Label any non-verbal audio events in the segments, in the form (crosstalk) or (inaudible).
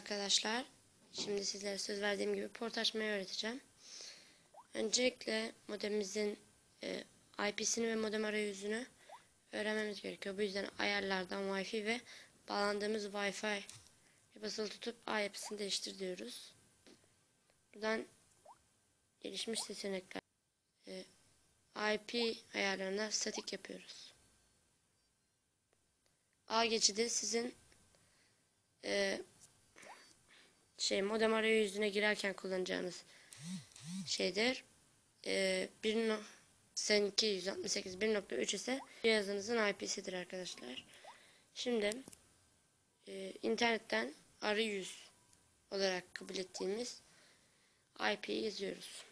arkadaşlar. Şimdi sizlere söz verdiğim gibi port açmayı öğreteceğim. Öncelikle modemimizin e, IP'sini ve modem arayüzünü öğrenmemiz gerekiyor. Bu yüzden ayarlardan Wi-Fi ve bağlandığımız Wi-Fi basılı tutup yapısını değiştir diyoruz. Buradan gelişmiş seçenekler e, IP ayarlarına statik yapıyoruz. A geçidi sizin e, şey modem arayüzüne girerken kullanacağınız şeydir. E, 1 no, seninki 168 1.3 ise cihazınızın IP'sidir arkadaşlar. Şimdi e, internetten arayüz olarak kabul ettiğimiz IP'yi yazıyoruz.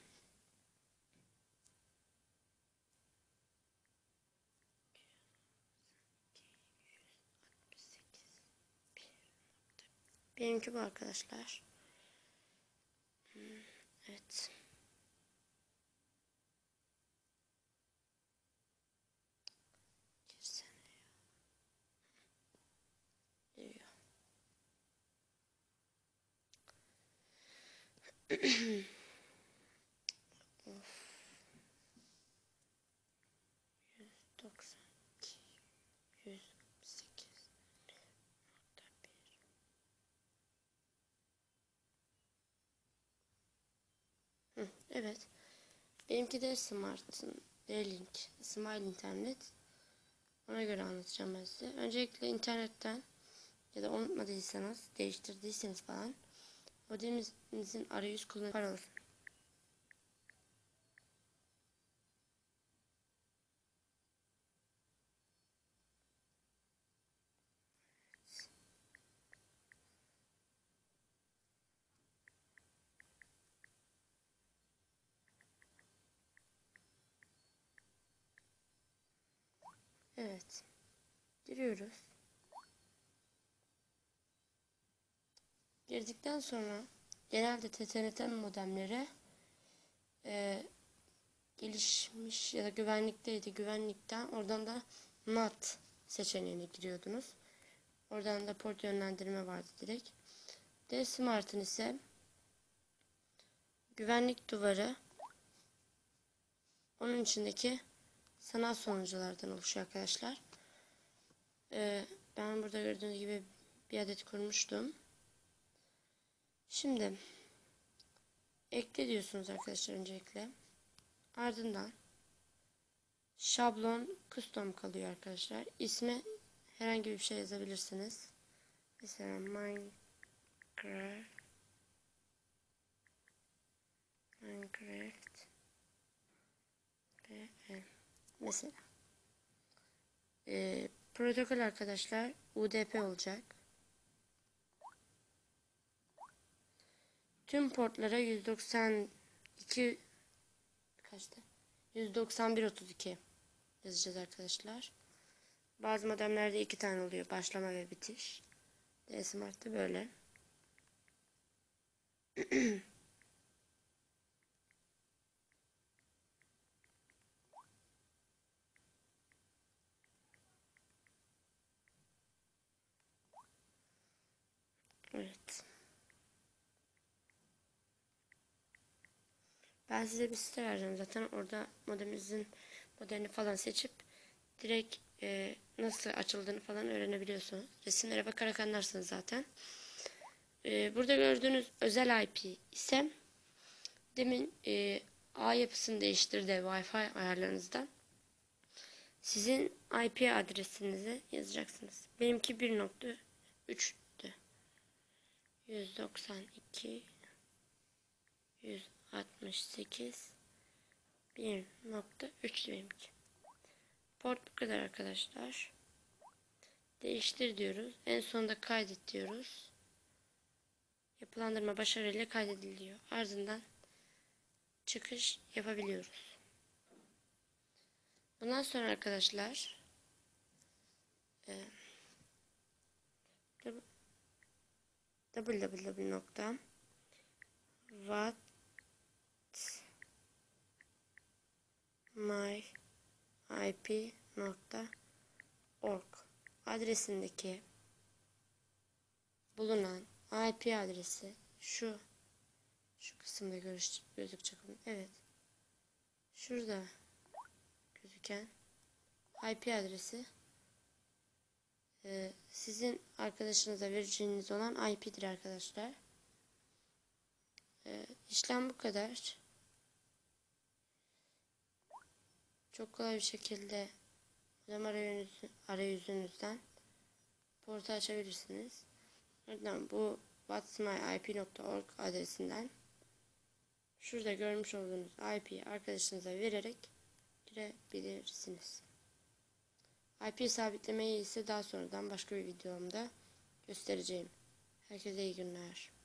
Benimki bu arkadaşlar. Evet. Girsene ya. (clears throat) Of. 192 108 nokta bir. Hı, evet. Benimki de Smart'ın D-Link, Smile internet. Ona göre anlatacağım ben size. Öncelikle internetten ya da unutmadıysanız, değiştirdiyseniz falan modeminizin arayüz kullanım parolası. Evet. Giriyoruz. Girdikten sonra genelde TTNT modemleri e, gelişmiş ya da güvenlikteydi. Güvenlikten oradan da NAT seçeneğine giriyordunuz. Oradan da port yönlendirme vardı direkt. D Smart'ın ise güvenlik duvarı onun içindeki sanal sonuculardan oluşuyor arkadaşlar. Ee, ben burada gördüğünüz gibi bir adet kurmuştum. Şimdi ekle diyorsunuz arkadaşlar öncelikle. Ardından şablon custom kalıyor arkadaşlar. İsme herhangi bir şey yazabilirsiniz. Mesela Minecraft Minecraft BN Mesela. Ee, protokol arkadaşlar UDP olacak. Tüm portlara 192 kaçtı? 191.32 yazacağız arkadaşlar. Bazı modemlerde iki tane oluyor. Başlama ve bitiş. D-Smart'ta böyle. (clears throat) Evet. Ben size bir site vereceğim zaten orada modeminizin modelini falan seçip direkt e, nasıl açıldığını falan öğrenebiliyorsunuz. Resimlere bakarak anlarsınız zaten. E, burada gördüğünüz özel IP ise demin e, A yapısını değiştirdi Wi-Fi ayarlarınızdan. Sizin IP adresinizi yazacaksınız. Benimki 1.3'tü. 192 168 1.3 benimki. Port bu kadar arkadaşlar. Değiştir diyoruz. En sonunda kaydet diyoruz. Yapılandırma başarıyla kaydediliyor. Ardından çıkış yapabiliyoruz. Bundan sonra arkadaşlar e, www.what myip.org adresindeki bulunan IP adresi şu şu kısımda görüş, gözükecek. Evet. Şurada gözüken IP adresi e, sizin arkadaşınıza vereceğiniz olan IP'dir arkadaşlar. E, işlem bu kadar. Çok kolay bir şekilde modem arayüzü, arayüzünüzden portu açabilirsiniz. Oradan bu whatsmyip.org adresinden şurada görmüş olduğunuz IP'yi arkadaşınıza vererek girebilirsiniz. IP sabitlemeyi ise daha sonradan başka bir videomda göstereceğim. Herkese iyi günler.